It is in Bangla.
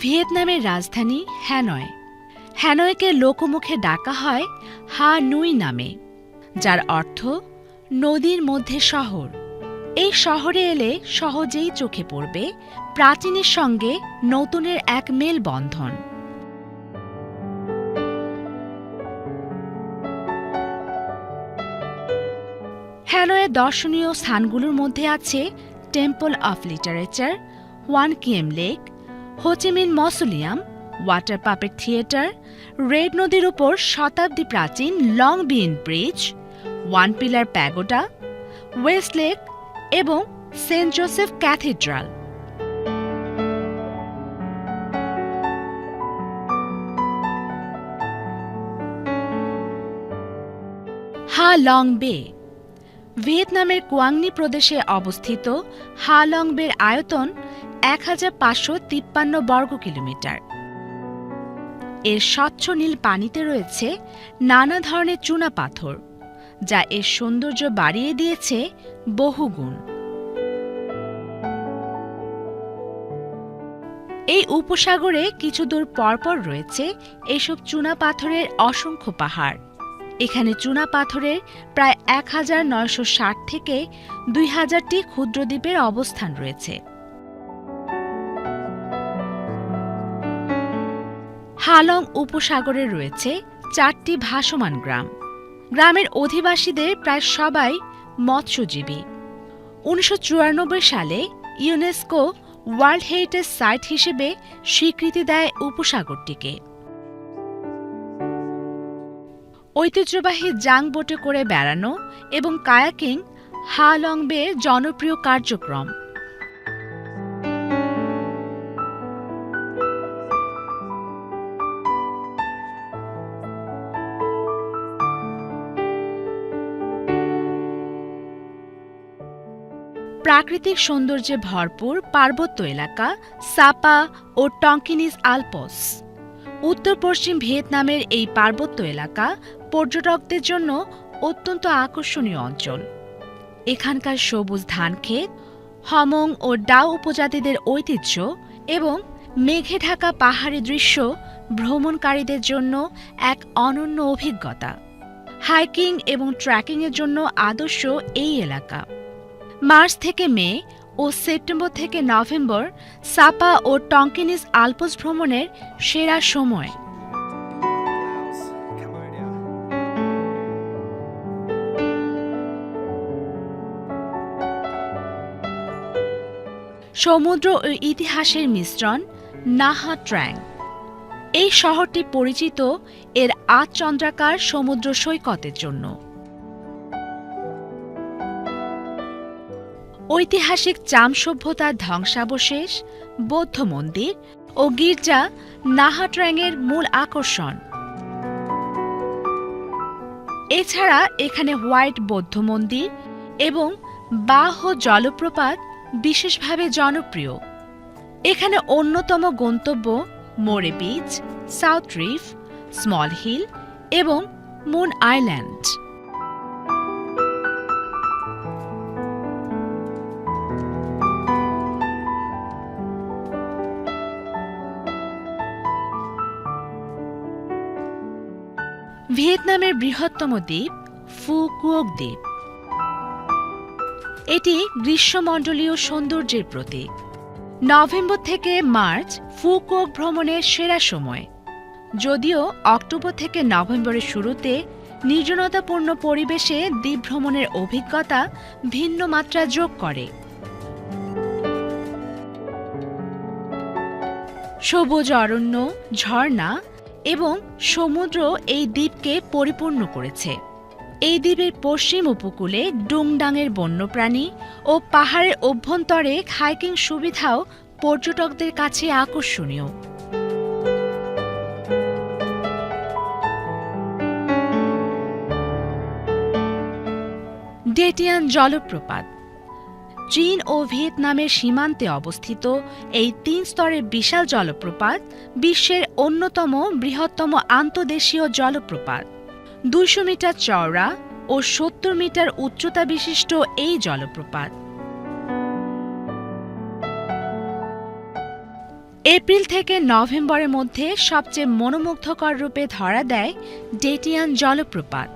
ভিয়েতনামের রাজধানী হ্যানয়। হ্যানয়কে লোকমুখে ডাকা হয় হা নুই নামে, যার অর্থ নদীর মধ্যে শহর। এই শহরে এলে সহজেই চোখে পড়বে প্রাচীনের সঙ্গে নতুনের এক মেলবন্ধন। হ্যানয়ের দর্শনীয় স্থানগুলোর মধ্যে আছে Temple of Literature Hoan Kiem Lake Ho Chi Minh mausoleum, Water Puppet Theatre, Red নদীর উপর শতাব্দী প্রাচীন Long Bien bridge, One Pillar Pagoda, West Lake এবং Saint Joseph cathedral. Ha Long Bay ভিয়েতনামের কুয়াংনি প্রদেশে অবস্থিত হালংবের আয়তন এক হাজার পাঁচশো তিপ্পান্ন বর্গ কিলোমিটার। এর স্বচ্ছ নীল পানিতে রয়েছে নানা ধরনের চুনা পাথর, যা এর সৌন্দর্য বাড়িয়ে দিয়েছে বহুগুণ এই উপসাগরে কিছু দূর পরপর রয়েছে এসব চুনা পাথরের অসংখ্য পাহাড়। এখানে চুনা পাথরের প্রায় এক হাজার নয়শো ষাট থেকে দুই হাজারটি ক্ষুদ্র দ্বীপের অবস্থান রয়েছে। হালং উপসাগরে রয়েছে চারটি ভাসমান গ্রাম। গ্রামের অধিবাসীদের প্রায় সবাই মৎস্যজীবী। উনিশশো চুরানব্বই সালে ইউনেস্কো ওয়ার্ল্ড হেরিটেজ সাইট হিসেবে স্বীকৃতি দেয় উপসাগরটিকে। ঐতিহ্যবাহী জাং বোটে করে বেড়ানো এবং কায়াকিং হালংবের জনপ্রিয় কার্যক্রম। প্রাকৃতিক সৌন্দর্যে ভরপুর পার্বত্য এলাকা সাপা ও টঙ্কিনিস আলপস। উত্তর পশ্চিম ভিয়েতনামের এই পার্বত্য এলাকা পর্যটকদের জন্য অত্যন্ত আকর্ষণীয় অঞ্চল। এখানকার সবুজ ধানক্ষেত, হমং ও ডাও উপজাতিদের ঐতিহ্য এবং মেঘে ঢাকা পাহাড়ি দৃশ্য ভ্রমণকারীদের জন্য এক অনন্য অভিজ্ঞতা। হাইকিং এবং ট্রেকিংয়ের জন্য আদর্শ এই এলাকা। মার্চ থেকে মে ও সেপ্টেম্বর থেকে নভেম্বর সাপা ও টঙ্কিনিস আলপস ভ্রমণের সেরা সময়। সমুদ্র ও ইতিহাসের মিশ্রণ, নাহা ট্র্যাং। এই শহরটি পরিচিত এর আট চন্দ্রাকার সমুদ্র সৈকতের জন্য। ঐতিহাসিক চাম সভ্যতার ধ্বংসাবশেষ, বৌদ্ধ মন্দির ও গির্জা নাহাট্র্যাংয়ের মূল আকর্ষণ। এছাড়া এখানে হোয়াইট বৌদ্ধ মন্দির এবং বাহ জলপ্রপাত বিশেষভাবে জনপ্রিয়। এখানে অন্যতম গন্তব্য মোরে beach, South Reef, Small Hill এবং মুন আইল্যান্ড। ভিয়েতনামের বৃহত্তম দ্বীপ ফু কুওক দ্বীপ। এটি গ্রীষ্মমণ্ডলীয় সৌন্দর্যের প্রতীক। নভেম্বর থেকে মার্চ ফুকুওক ভ্রমণের সেরা সময়। যদিও অক্টোবর থেকে নভেম্বরের শুরুতে নির্জনতাপূর্ণ পরিবেশে দ্বীপ ভ্রমণের অভিজ্ঞতা ভিন্ন মাত্রা যোগ করে। সবুজ অরণ্য, ঝর্ণা এবং সমুদ্র এই দ্বীপকে পরিপূর্ণ করেছে। এই দ্বীপের পশ্চিম উপকূলে ডুংডাংয়ের বন্যপ্রাণী ও পাহাড়ের অভ্যন্তরে হাইকিং সুবিধাও পর্যটকদের কাছে আকর্ষণীয়। ডেটিয়ান জলপ্রপাত। চীন ও ভিয়েতনামের সীমান্তে অবস্থিত এই তিন স্তরের বিশাল জলপ্রপাত বিশ্বের অন্যতম বৃহত্তম আন্তদেশীয় জলপ্রপাত। দুইশো মিটার চওড়া ও সত্তর মিটার উচ্চতা বিশিষ্ট এই জলপ্রপাত। এপ্রিল থেকে নভেম্বরের মধ্যে সবচেয়ে মনোমুগ্ধকর রূপে ধরা দেয় ডেটিয়ান জলপ্রপাত।